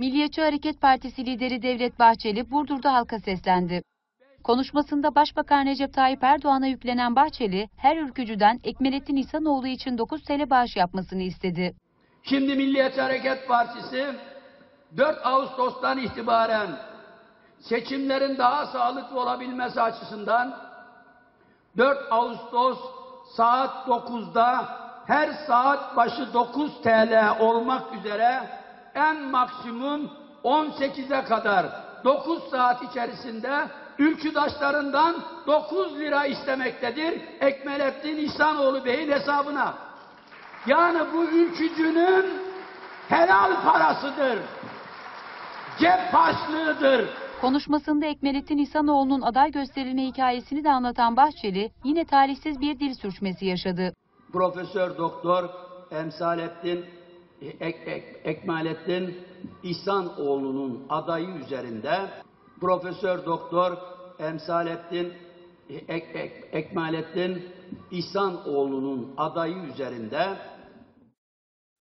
Milliyetçi Hareket Partisi lideri Devlet Bahçeli Burdur'da halka seslendi. Konuşmasında Başbakan Recep Tayyip Erdoğan'a yüklenen Bahçeli, her ülkücüden Ekmelettin İhsanoğlu için 9 TL bağış yapmasını istedi. Şimdi Milliyetçi Hareket Partisi 4 Ağustos'tan itibaren seçimlerin daha sağlıklı olabilmesi açısından 4 Ağustos saat 9'da her saat başı 9 TL olmak üzere en maksimum 18'e kadar 9 saat içerisinde ülküdaşlarından 9 lira istemektedir. Ekmelettin İhsanoğlu Bey'in hesabına. Yani bu ülkücünün helal parasıdır. Cep harçlığıdır. Konuşmasında Ekmelettin İhsanoğlu'nun aday gösterilme hikayesini de anlatan Bahçeli, yine talihsiz bir dil sürçmesi yaşadı. Profesör Doktor Emsalettin Ek, Ek, Ekmalettin İhsanoğlu'nun adayı üzerinde Profesör Doktor Emsalettin Ek, Ek, Ekmalettin İhsanoğlu'nun adayı üzerinde